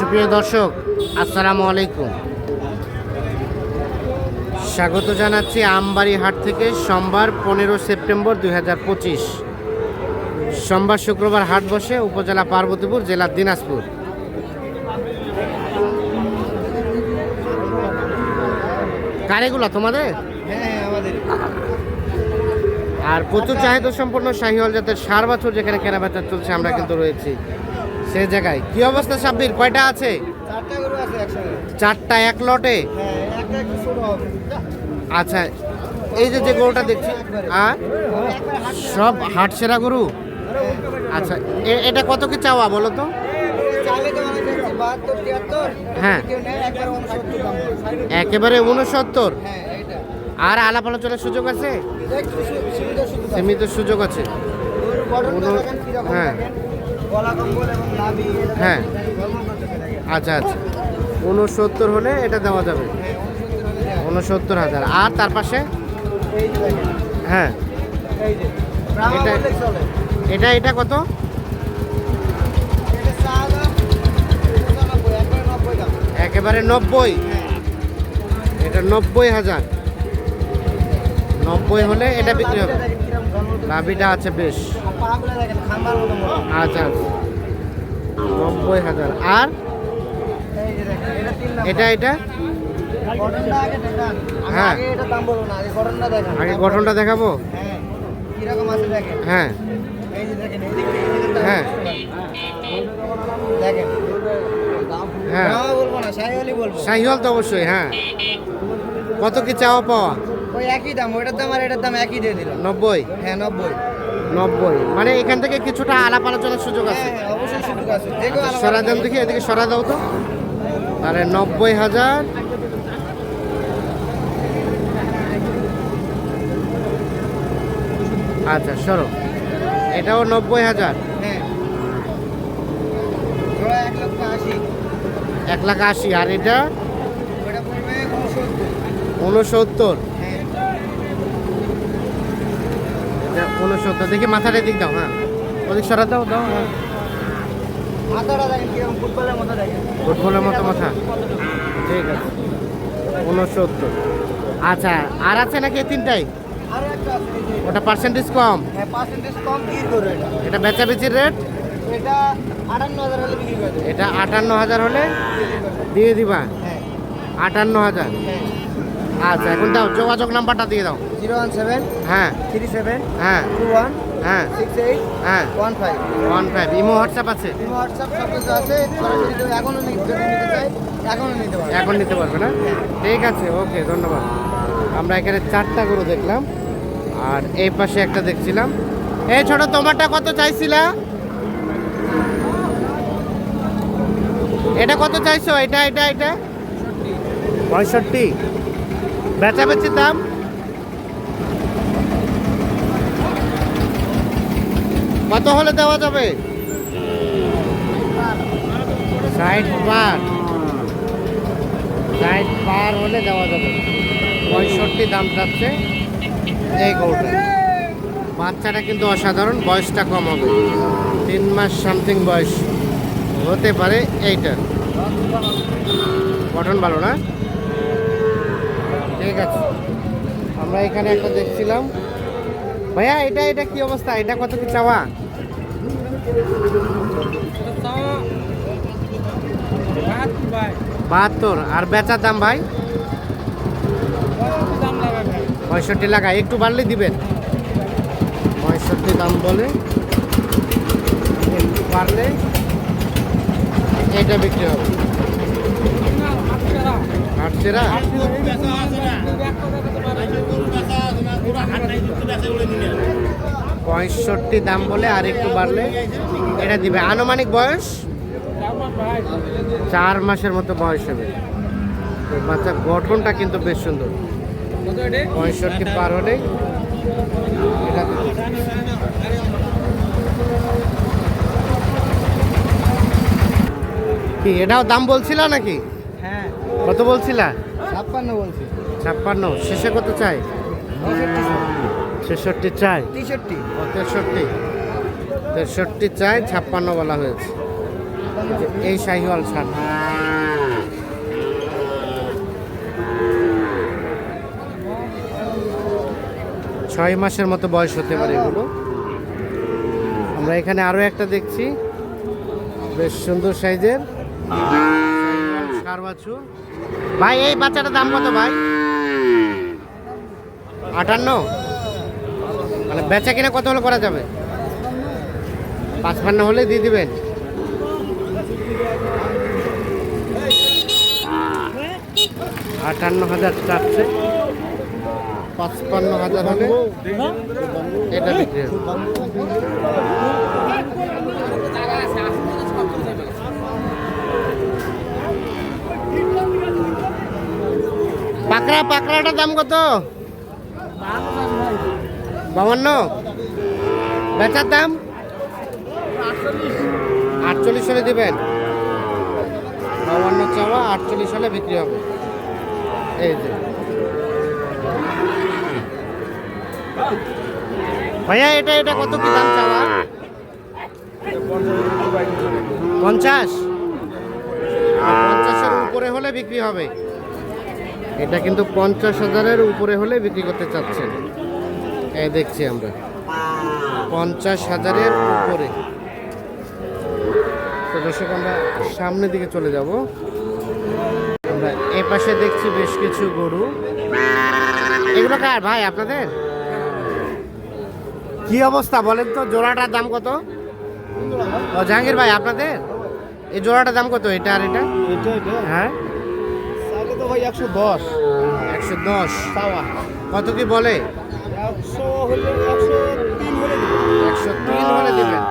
সুপ্রিয় দর্শক, আসসালামু আলাইকুম। স্বাগত জানাচ্ছি আমবাড়ি হাট থেকে সোমবার পনেরো সেপ্টেম্বর দু হাজার পঁচিশ। সোমবার শুক্রবার হাট বসে উপজেলা পার্বতীপুর, জেলা দিনাজপুর। কারেগুলো তোমাদের? আর প্রচুর চাহিদা সম্পন্ন শাহিওয়াল জাতের সার বছর যেখানে কেনাবেচা চলছে, আমরা কিন্তু রয়েছি। সে জায়গায়। কি অবস্থা সাব্বির? কয়টা আছে? চারটা এক লটে? হ্যাঁ আচ্ছা এই যে যে গরুটা দেখছি আর সব হাট সেরা গরু? আচ্ছা এটা কত কি চাওয়া বলো তো? হ্যাঁ। একবার উনসত্তর হ্যাঁ আর আলাপ আলোচনার সুযোগ আছে? সীমিত সুযোগ আছে। হ্যাঁ। হ্যাঁ। আচ্ছা আচ্ছা। উনসত্তর হলে এটা দেওয়া যাবে। উনসত্তর হাজার। আর তার পাশে? হ্যাঁ। এটা- এটা এটা কত? নব্বই একেবারে নব্বই? হ্যাঁ। এটা নব্বই হাজার। নব্বই হলে এটা বিক্রি হবে। নাভিটা আছে বেশ। আচ্ছা আচ্ছা। নব্বই হাজার। আর? এটা এটা? হ্যাঁ। আগে গঠনটা দেখাবো? হ্যাঁ, কীরকম আছে দেখেন। হ্যাঁ। হ্যাঁ। হ্যাঁ। শাহিওয়াল তো অবশ্যই হ্যাঁ। কত কি চাওয়া পাওয়া? দাম, ওইটার দাম আর এটার দাম একই দিয়ে দিলাম। নব্বই? হ্যাঁ, নব্বই। নব্বই। মানে এখান থেকে কিছুটা আলাপ আলোচনার সুযোগ আছে? হ্যাঁ, হ্যাঁ, অবশ্যই সুযোগ আছে। সরা করে দেখি এদিকে সরা দাও তো। তাহলে নব্বই হাজার। আচ্ছা সরো। এটাও নব্বই হাজার। হ্যাঁ। এক লাখ আশি। আর এটা। উনসত্তর হ্যাঁ। এটা উনসত্তর দেখি মাথাটা দিক দাও হ্যাঁ। ওদিক সরা দাও দাও হ্যাঁ। ফুটবলের মতো মাথা। ঠিক আছে। উনসত্তর আচ্ছা আর আছে নাকি তিনটাই? ওটা পার্সেন্টেজ কম? হ্যাঁ এটা। বেচাবেচির রেট এটা আটান্ন হাজার হলে। দিয়ে দিবা? হ্যাঁ। আটান্ন হাজার। হ্যাঁ। আচ্ছা এখন দাও যোগাযোগ নাম্বারটা দিয়ে দাও। জিরো ওয়ান সেভেন হ্যাঁ। থ্রি সেভেন হ্যাঁ। টু ওয়ান হ্যাঁ। সিক্স এইট হ্যাঁ। One five. One five. Imo WhatsApp আছে? ইমো হোয়াটসঅ্যাপ সব কিছু আছে এখনও নিতে চাই এখনও নিতে পারবে। এখন নিতে পারবে না? ঠিক আছে ওকে ধন্যবাদ। আমরা এখানে চারটা গরু দেখলাম আর এই পাশে একটা দেখছিলাম। এই ছোট তোমারটা কত চাইছিলা? এটা কত চাইছো? এটা এটা এটা? পঁয়ষট্টি। বেচা বেচির দাম। কত হলে দেওয়া যাবে? পার পার হলে দেওয়া যাবে। পঁয়ষট্টি দাম যাচ্ছে এই গরুটা বাচ্চাটা কিন্তু অসাধারণ, বয়সটা কম হবে। তিন মাস সামথিং বয়স। হতে পারে এইটা গঠন ভালো না? ঠিক আছে আমরা এখানে একটা দেখছিলাম। ভাইয়া, এটা এটা কি অবস্থা? এটা কত কি চাওয়া? বাহাত্তর। আর বেচার দাম ভাই? পঁয়ষট্টি লাগায় একটু বাড়লে দিবেন? পঁয়ষট্টি দাম বলে বাড়লে এটা বিক্রি হবে। পঁয়ষট্টি দাম বলে আর একটু বাড়লে এটা দিবে। আনুমানিক বয়স? চার মাসের মতো বয়স হবে। তো বাচ্চার গঠনটা কিন্তু বেশ সুন্দর। পঁয়ষট্টি পার হলেই এটা কি, এটাও দাম বলছিল নাকি? হ্যাঁ। কত বলছিলা? ছাপ্পান্ন বলছি। ছাপ্পান্ন। শেষে কত চাই? ছেষট্টি চাই। তেষট্টি তেষট্টি। তেষট্টি। চাই ছাপ্পান্ন বলা হয়েছে। এই শাহিওয়াল ষাট ছয় মাসের মতো বয়স হতে পারে এগুলো। আমরা এখানে আরও একটা দেখছি। বেশ সুন্দর সাইজের। সার ভাই এই বাচ্চাটার দাম কত ভাই? আটান্ন? মানে বেচা কিনা কত হলে করা যাবে? পাঁচপান্ন হলে দিয়ে দিবেন। আটান্ন হাজার চারশে। পাঁচপান্ন হাজার হলে এটা বিক্রি হবে। পাকড়া, পাকড়াটার দাম কত? বাবান্ন বেচার দাম? আটচল্লিশ হলে দিবেন। বাবান্ন চাওয়া, আটচল্লিশ হলে বিক্রি হবে। এই যে। ভাইয়া, এটা এটা কত কি দাম চাওয়া? পঞ্চাশ। পঞ্চাশের উপরে হলে বিক্রি হবে। এটা কিন্তু পঞ্চাশ হাজারের উপরে হলে বিক্রি করতে চাচ্ছেন। এই দেখছি আমরা। পঞ্চাশ হাজারের উপরে। তো দর্শক আমরা সামনের দিকে চলে যাব। আমরা এ পাশে দেখছি বেশ কিছু গরু। এগুলো কার ভাই আপনাদের? কি অবস্থা বলেন তো? জোড়াটার দাম কত? ও জাহাঙ্গীর ভাই আপনাদের? এই জোড়াটার দাম কত? এটা আর এটা? হ্যাঁ? ভাই একশো দশ। একশো দশ। চাওয়া। কত কি বলে? একশো হলে একশো তিন হলে একশো তিন হলে দিবেন।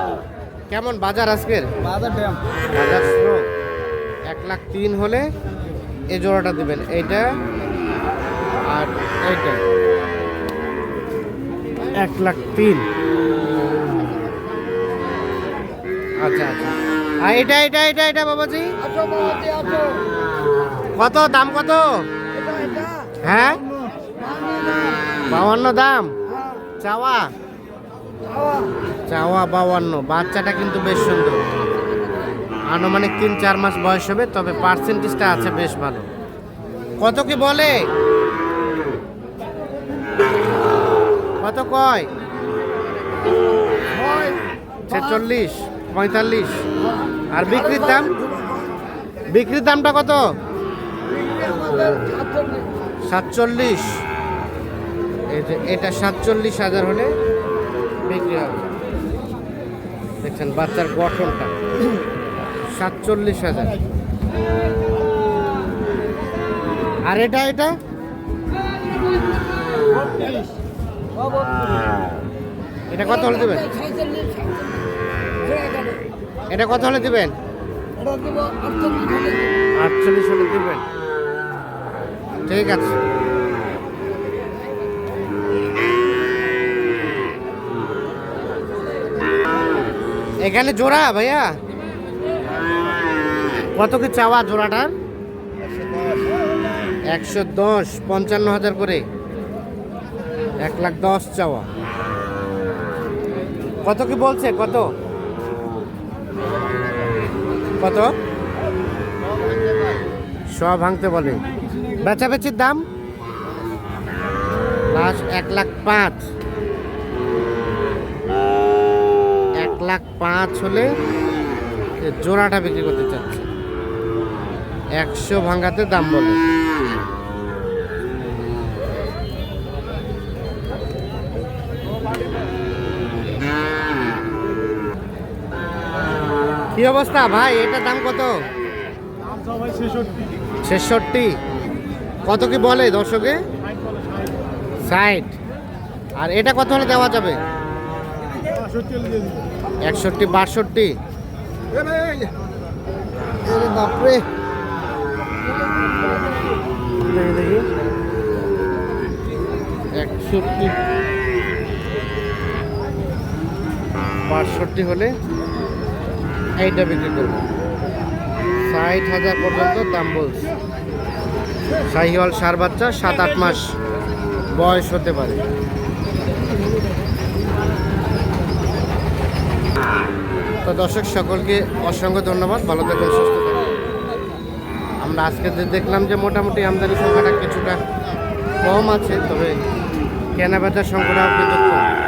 কেমন বাজার আজকের? বাজার ড্যাম বাজার স্লো এক লাখ তিন হলে এই জোড়াটা দিবেন। এইটা আর এইটা। এক লাখ তিন। আচ্ছা আচ্ছা। আর এটা এটা এটা এটা বাবাজি? কত? দাম কত? হ্যাঁ? বাউান্ন দাম? চাওয়া? চাওয়া বাউান্ন। বাচ্চাটা কিন্তু বেশ সুন্দর। আনুমানিক তিন, চার মাস বয়স হবে, তবে পার্সেন্টেজটা আছে বেশ ভালো। কত কি বলে? কত কয়? ছেচল্লিশ, পঁয়তাল্লিশ। আর বিক্রির দাম? বিক্রির দামটা কত? সাতচল্লিশ। এটা সাতচল্লিশ হাজার হলে বিক্রি হবে। দেখছেন বাচ্চার গঠনটা। সাতচল্লিশ হাজার। আর এটা এটা? এটা কত হলে দেবেন? এটা কত হলে দেবেন? আটচল্লিশ হলে দিবেন। ঠিক আছে। এখানে জোড়া ভাইয়া? কত কি চাওয়া জোড়াটার? একশো দশ, পঞ্চান্ন হাজার করে। এক লাখ দশ চাওয়া। কত কি বলছে? কত? কত? সব ভাঙতে বলে। বেচা বেচির দাম? লাস্ট এক লাখ পাঁচ। এক লাখ পাঁচ হলে জোড়াটা বিক্রি করতে চাচ্ছে। একশো ভাঙাতে দাম বলে। কি অবস্থা ভাই? এটা দাম কত? ছেষট্টি? কত কি বলে দর্শকে? ষাট। আর এটা কত হলে দেওয়া যাবে? একষট্টি, বাষট্টি। বাপরে। একষট্টি, বাষট্টি হলে এইটা বিক্রি করব। ষাট হাজার পর্যন্ত দাম বলছে। শাহিওয়াল সার বাচ্চা, সাত, আট মাস বয়স হতে পারে। তো দর্শক, সকলকে অসংখ্য ধন্যবাদ। ভালো থাকুন, সুস্থ থাকুন। আমরা আজকে যে দেখলাম যে মোটামুটি আমদানি সংখ্যাটা কিছুটা কম আছে, তবে কেনাবেচার সংখ্যাটাও কিন্তু কম।